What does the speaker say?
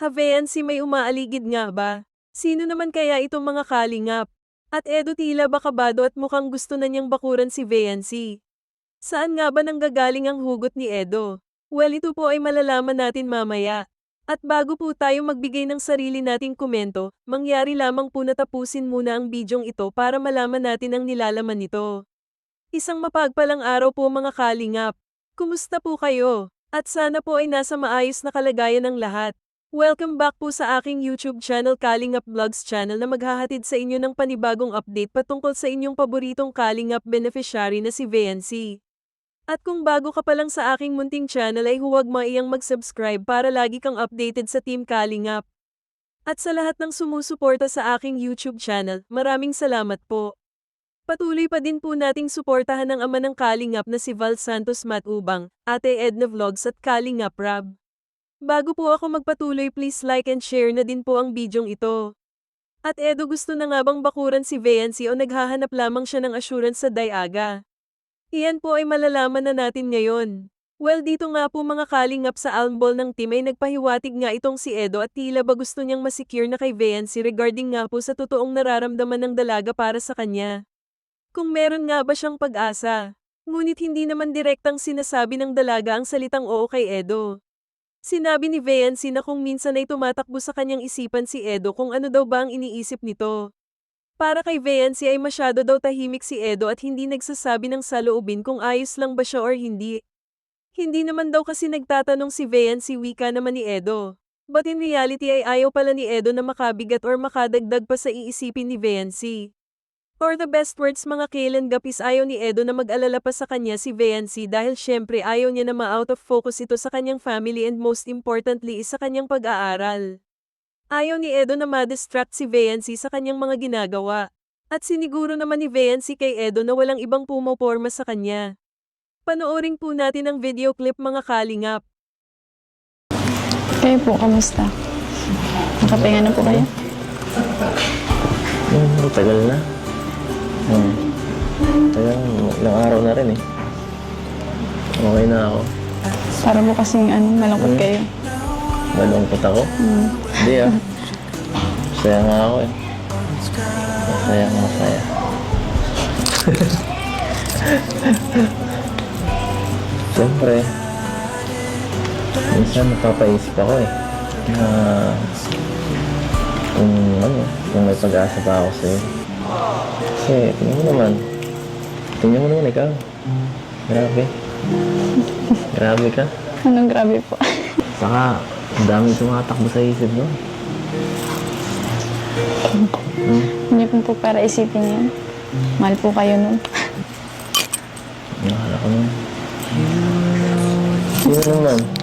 Havean si may umaaligid nga ba? Sino naman kaya itong mga kalingap? At Edo tila bakabado at mukhang gusto na niyang bakuran si Veancy. Saan nga ba nanggagaling ang hugot ni Edo? Well ito po ay malalaman natin mamaya. At bago po tayo magbigay ng sarili nating komento, mangyari lamang po na tapusin muna ang bidyong ito para malaman natin ang nilalaman nito. Isang mapagpalang araw po mga kalingap. Kumusta po kayo? At sana po ay nasa maayos na kalagayan ng lahat. Welcome back po sa aking YouTube channel Kalingap Vlogs channel na maghahatid sa inyo ng panibagong update patungkol sa inyong paboritong Kalingap beneficiary na si VNC. At kung bago ka pa lang sa aking munting channel ay huwag maiyang mag-subscribe para lagi kang updated sa Team Kalingap. At sa lahat ng sumusuporta sa aking YouTube channel, maraming salamat po. Patuloy pa din po nating suportahan ang ama ng Kalingap na si Val Santos Matubang, Ate Edna Vlogs at Kalingap Rab. Bago po ako magpatuloy please like and share na din po ang bidyong ito. At Edo gusto na nga bang bakuran si Veancy o naghahanap lamang siya ng assurance sa Dayaga? Iyan po ay malalaman na natin ngayon. Well dito nga po mga kalingap sa almbol ng team ay nagpahiwatig nga itong si Edo at tila ba gusto niyang masecure na kay Veancy regarding nga po sa totoong nararamdaman ng dalaga para sa kanya. Kung meron nga ba siyang pag-asa. Ngunit hindi naman direktang sinasabi ng dalaga ang salitang oo kay Edo. Sinabi ni Veancy na kung minsan ay tumatakbo sa kanyang isipan si Edo kung ano daw ba ang iniisip nito. Para kay Veancy ay masyado daw tahimik si Edo at hindi nagsasabi ng saloobin kung ayos lang ba siya or hindi. Hindi naman daw kasi nagtatanong si Veancy wika naman ni Edo. But in reality ay ayaw pala ni Edo na makabigat or makadagdag pa sa iisipin ni Veancy. Or the best words mga kailan gapis ayaw ni Edo na mag-alala pa sa kanya si Veancy dahil syempre ayaw niya na ma-out of focus ito sa kanyang family and most importantly is sa kanyang pag-aaral. Ayaw ni Edo na ma-distract si Veancy sa kanyang mga ginagawa. At siniguro naman ni Veancy kay Edo na walang ibang pumoporma sa kanya. Panoorin po natin ang video clip mga kalingap. Kayo po, kamusta? Nakapahinga na po kayo? Hmm, tagal na. Hmm. Tagal, ilang araw na rin eh. Okay na ako. Para po kasing ano, malungkot Hmm. kayo. Malungkot ako. Hmm. Hindi ah. Masaya nga ako eh. Masaya, masaya. Siyempre, minsan napapaisip ako eh. Na kung ano, kung may pag-asa pa ako sa'yo. Kasi, tingnan mo naman. Tingnan mo naman ikaw. Grabe. Grabe ka. Anong grabe po? Saka, ang daming tumatakbo sa isip mo. Hindi po po para isipin yan. Mahal po kayo nun. Nakala ko nun. Sino naman?